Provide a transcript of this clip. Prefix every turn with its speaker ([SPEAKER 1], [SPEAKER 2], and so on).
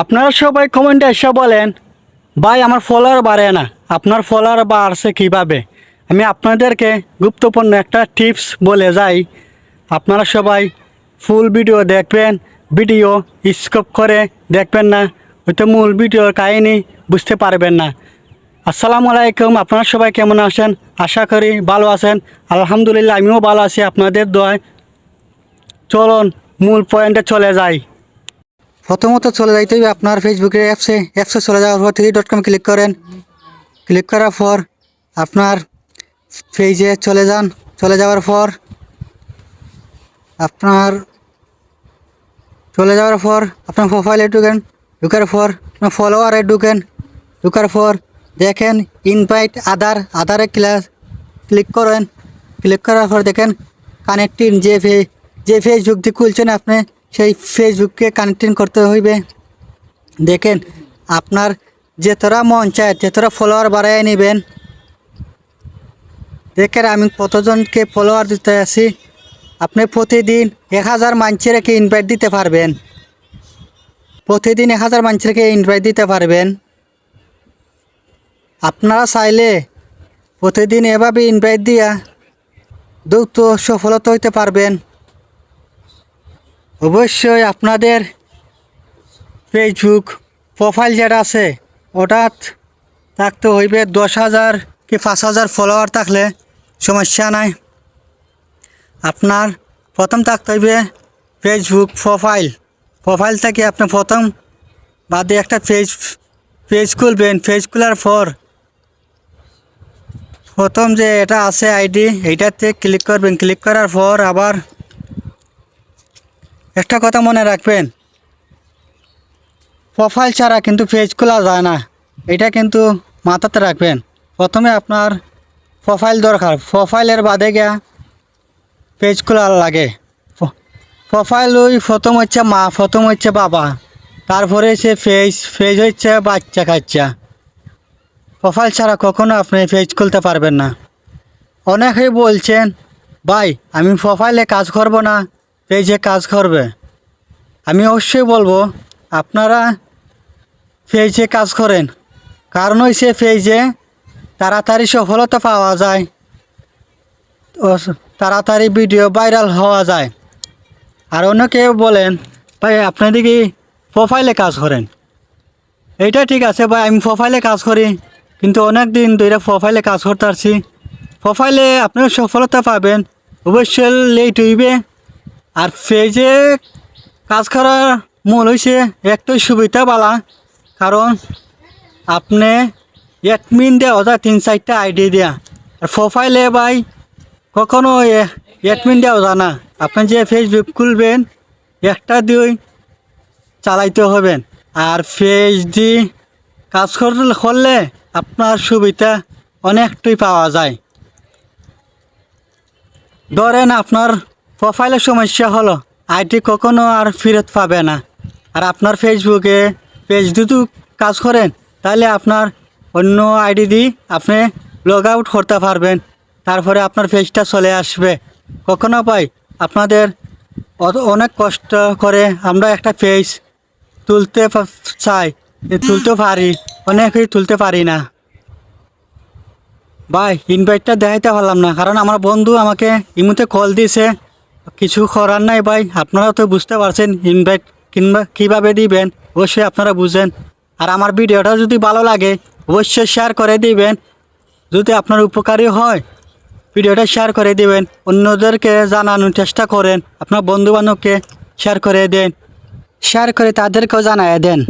[SPEAKER 1] আপনারা সবাই কমেন্টে এসে বলেন, ভাই, আমার ফলোয়ার বাড়ে না। আপনার ফলোয়ার বাড়ছে কীভাবে? আমি আপনাদেরকে গুরুত্বপূর্ণ একটা টিপস বলে যাই। আপনারা সবাই ফুল ভিডিও দেখবেন ভিডিও স্কোপ করে দেখবেন না, হয়তো মূল ভিডিওর কাহিনী বুঝতে পারবেন না। আসসালামু আলাইকুম, আপনারা সবাই কেমন আছেন? আশা করি ভালো আছেন। আলহামদুলিল্লাহ, আমিও ভালো আছি। আপনাদের দোয়ায় চলুন মূল পয়েন্টে চলে যাই। প্রথমত চলে যাইতে হবে আপনার ফেসবুকের অ্যাপসে অ্যাপসে চলে যাওয়ার পর থ্রি ডট কম ক্লিক করেন। ক্লিক করার পর আপনার পেজে চলে যান। চলে যাওয়ার পর আপনার চলে যাওয়ার পর আপনার প্রোফাইলে ঢুকেন। ঢুকার পর আপনার ফলোয়ারে ঢুকেন। ঢুকার পর দেখেন ইনভাইট আধার আধারে ক্লাস ক্লিক করেন। ক্লিক করার পর দেখেন কানেক্টিং যে ফে যে ফেসবুক দিয়ে খুলছেন আপনি সেই ফেসবুককে কানেক্টিং করতে হইবে। দেখেন, আপনার যেতরা মন চায়, যেতরা ফলোয়ার বাড়াই নেবেন। দেখেন, আমি কতজনকে ফলোয়ার দিতে আছি। আপনি প্রতিদিন এক হাজার মানুষেরকে ইনভাইট দিতে পারবেন। প্রতিদিন এক হাজার মানুষেরকে ইনভাইট দিতে পারবেন। আপনারা চাইলে প্রতিদিন এভাবে ইনভাইট দিয়া দ্রুত সফলতা হইতে পারবেন। অবশ্যই আপনাদের ফেসবুক প্রোফাইল যেটা আছে, ওটাত থাকতে হইবে দশ হাজার কি পাঁচ হাজার ফলোয়ার থাকলে, সমস্যা নাই। আপনার প্রথম থাকতে হইবে ফেসবুক প্রোফাইল প্রোফাইল থেকে আপনি প্রথম বাদে একটা পেজ পেজ খুলবেন। পেজ খোলার পর প্রথম যে এটা আছে আইডি এইটাতে ক্লিক করবেন। ক্লিক করার পর আবার একটা কথা মনে রাখবেন প্রোফাইল ছাড়া কিন্তু পেজ খোলা যায় না। এটা কিন্তু মাথাতে রাখবেন। প্রথমে আপনার প্রোফাইল দরকার। প্রোফাইলের বাদে গিয়া পেজ খোলা লাগে। প্রোফাইল ওই প্রথম হচ্ছে মা, প্রথম হচ্ছে বাবা। তারপরে সে ফেজ ফেজ হচ্ছে বাচ্চা কাচ্চা। প্রোফাইল ছাড়া কখনো আপনি পেজ খুলতে পারবেন না। অনেকেই বলছেন, ভাই, আমি প্রোফাইলে কাজ করব না। পেজে কাজ করবে। আমি অবশ্যই বলব, আপনারা পেজে কাজ করেন। কারণ ওই হচ্ছে পেজে তাড়াতাড়ি সফলতা পাওয়া যায় তাড়াতাড়ি ভিডিও ভাইরাল হওয়া যায়। আর অনেকে বলেন, ভাই আপনাদের কি প্রোফাইলে কাজ করেন? এইটা ঠিক আছে, ভাই, আমি প্রোফাইলে কাজ করি, কিন্তু অনেক দিন ধরে প্রোফাইলে কাজ করতে পারছি। প্রোফাইলে আপনিও সফলতা পাবেন। অবশ্যই লেট হইবে। আর ফেজে কাজ করার মূল হয়েছে একটাই সুবিধা বালা, কারণ আপনি অ্যাডমিন দেওয়া যায় তিন চারটা আইডি দেয়া। আর প্রোফাইলে ভাই কখনো অ্যাডমিন দেওয়া যায় না। আপনি যে ফেসবুক খুলবেন, একটা দুই চালাইতে হবেন। আর পেজ দি কাজ করলে আপনার সুবিধা অনেকটাই পাওয়া যায়। ধরেন আপনার প্রোফাইলের সমস্যা হলো আইডি কখনো আর ফেরত পাবে না। আর আপনার ফেসবুকে পেজ যদি কাজ করেন, তাহলে আপনার অন্য আইডি দিয়ে আপনি লগ আউট করতে পারবেন। তারপরে আপনার পেজটা চলে আসবে। কখনো পাই আপনাদের অনেক কষ্ট করে আমরা একটা পেজ তুলতে চাই তুলতে পারি, অনেকেই তুলতে পারি না। ভাই ইনভাইটটা দেখাইতে পারলাম না, কারণ আমার বন্ধু আমাকে ইমুতে কল দিয়েছে। কিছু করার নাই ভাই। আপনারা তো বুঝতে পারছেন ইনভাইট কিংবা কীভাবে দিবেন, অবশ্যই আপনারা বুঝেন। আর আমার ভিডিওটা যদি ভালো লাগে, অবশ্যই শেয়ার করে দিবেন। যদি আপনার উপকারী হয়, ভিডিওটা শেয়ার করে দিবেন। অন্যদেরকে জানানোর চেষ্টা করেন, আপনার বন্ধু বান্ধবকে শেয়ার করে দেন। শেয়ার করে তাদেরকেও জানায় দেন।